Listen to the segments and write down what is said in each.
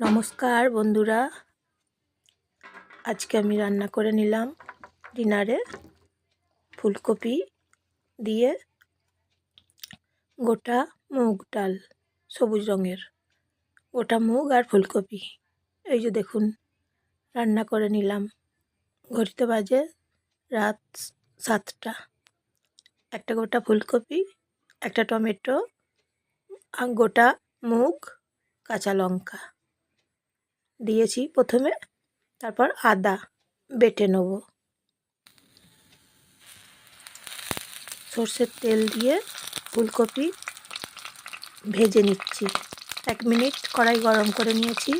নমস্কার, বন্ধুরা। আজকে আমি রান্না করে নিলাম ডিনারে ফুলকপি দিয়ে গোটা মুগ ডাল, সবুজ রঙের। গোটা মুগ আর ফুলকপি। এই যে দেখুন, রান্না করে নিলাম। ঘড়িতে বাজে রাত সাতটা। একটা গোটা ফুলকপি, একটা টমেটো গোটা মুগ, কাঁচা লঙ্কা। দিয়েছি প্রথমে, তারপর আদা বেটে নেব। সর্ষের তেল দিয়ে ফুলকপি ভেজে নিচ্ছি। এক মিনিট কড়াই গরম করে নিয়েছি।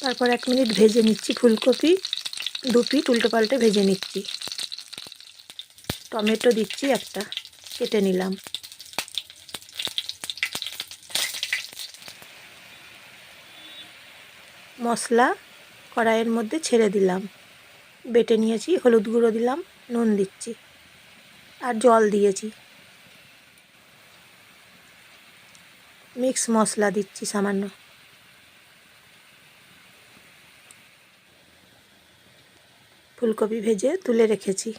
তারপর এক মিনিট ভেজে নিচ্ছি ফুলকপি। দু পিট উল্টো পাল্টে ভেজে নিচ্ছি। টমেটো দিচ্ছি একটা, কেটে নিলাম। মশলা কড়াইয়ের মধ্যে ছেড়ে দিলাম। বেটে নিয়েছি, হলুদ গুঁড়ো দিলাম, নুন দিচ্ছি আর জল দিয়েছি। মিক্স মশলা দিচ্ছি সামান্য। ফুলকপি ভেজে তুলে রেখেছি।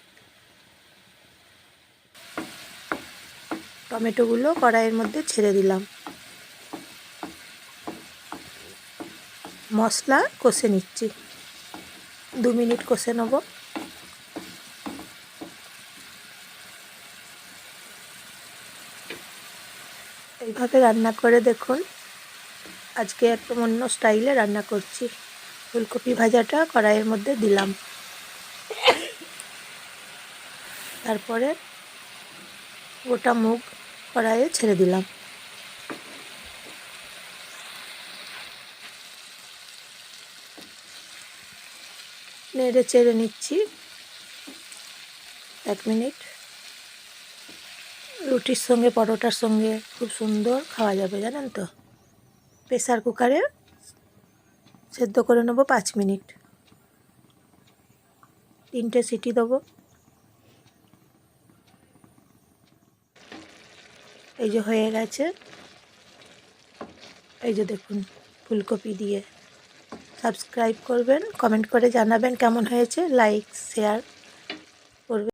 টমেটোগুলো কড়াইয়ের মধ্যে ছেড়ে দিলাম। মশলা কষে নিচ্ছি। দু মিনিট কষে নেব। এইভাবে রান্না করে দেখুন। আজকে একদম অন্য স্টাইলে রান্না করছি। ফুলকপি ভাজাটা কড়াইয়ের মধ্যে দিলাম। তারপরে গোটা মুগ কড়াইয়ে ছেড়ে দিলাম। নেড়ে চেড়ে নিচ্ছি। এক মিনিট। রুটির সঙ্গে, পরোটার সঙ্গে খুব সুন্দর খাওয়া যাবে, জানেন তো? প্রেসার কুকারে সেদ্ধ করে নেব পাঁচ মিনিট। তিনটে সিটি দেবো। এই যে হয়ে গেছে। এই যে দেখুন, ফুলকপি দিয়ে সাবস্ক্রাইব করবেন কমেন্ট করে জানাবেন কেমন হয়েছে লাইক শেয়ার